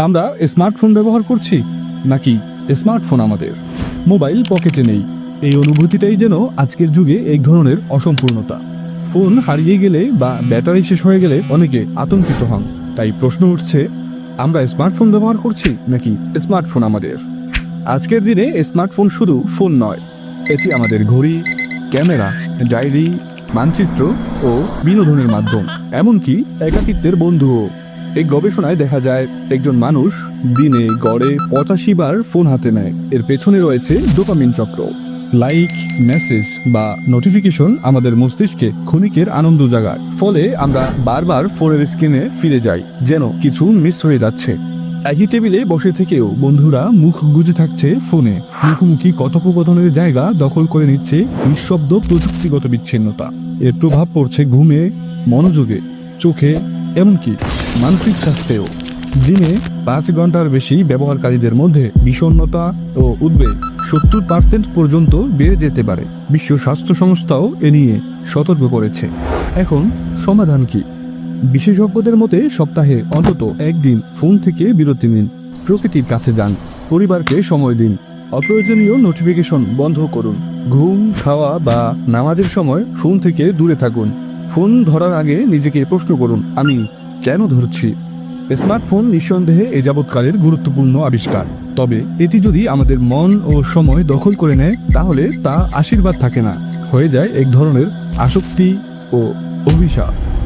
আমরা স্মার্টফোন ব্যবহার করছি নাকি স্মার্টফোন আমাদের? মোবাইল পকেটে নেই। এই অনুভূতিটাই যেন আজকের যুগে এক ধরনের অসম্পূর্ণতা। ফোন হারিয়ে গেলে বা ব্যাটারি শেষ হয়ে গেলে অনেকে আতঙ্কিত হন। তাই প্রশ্ন উঠছে, আমরা স্মার্টফোন ব্যবহার করছি নাকি স্মার্টফোন আমাদের? আজকের দিনে স্মার্টফোন শুধু ফোন নয়, এটি আমাদের ঘড়ি, ক্যামেরা, ডায়েরি, মানচিত্র ও বিনোদনের মাধ্যম। এমনকি একাকিত্বের বন্ধুও। এই গবেষণায় দেখা যায়, একজন মানুষ দিনে গড়ে পঁচাশি বার ফোন হাতে নেয়। এর পেছনে রয়েছে ডোপামিন চক্র। লাইক, মেসেজ বা নোটিফিকেশন আমাদের মস্তিষ্কে ক্ষণিকের আনন্দ জাগায়। ফলে আমরা বারবার ফোনের স্ক্রিনে ফিরে যাই, যেন কিছু মিস হয়ে যাচ্ছে। একই টেবিলে বসে থেকেও বন্ধুরা মুখ গুজে থাকছে ফোনে। মুখোমুখি কথোপকথনের জায়গা দখল করে নিচ্ছে নিঃশব্দ প্রযুক্তিগত বিচ্ছিন্নতা। এর প্রভাব পড়ছে ঘুমে, মনোযোগে, চোখে, এমনকি মানসিক স্বাস্থ্যেও। দিনে পাঁচ ঘণ্টার বেশি ব্যবহারকারীদের মধ্যে বিষণ্ণতা ও উদ্বেগ সত্তর পার্সেন্ট পর্যন্ত বেড়ে যেতে পারে। বিশ্ব স্বাস্থ্য সংস্থাও এ নিয়ে সতর্ক করেছে। এখন সমাধান কি? বিশেষজ্ঞদের মতে সপ্তাহে অন্তত একদিন ফোন থেকে বিরতি নিন। প্রকৃতির কাছে যান। পরিবারকে সময় দিন। অপ্রয়োজনীয় নোটিফিকেশন বন্ধ করুন। ঘুম, খাওয়া বা নামাজের সময় ফোন থেকে দূরে থাকুন। ফোন ধরার আগে নিজেকে প্রশ্ন করুন, আমি কেন ধরছি? স্মার্টফোন নিঃসন্দেহে এ যাবৎকালের গুরুত্বপূর্ণ আবিষ্কার। তবে এটি যদি আমাদের মন ও সময় দখল করে নেয়, তাহলে তা আশীর্বাদ থাকে না। হয়ে যায় এক ধরনের আসক্তি ও অভিশাপ।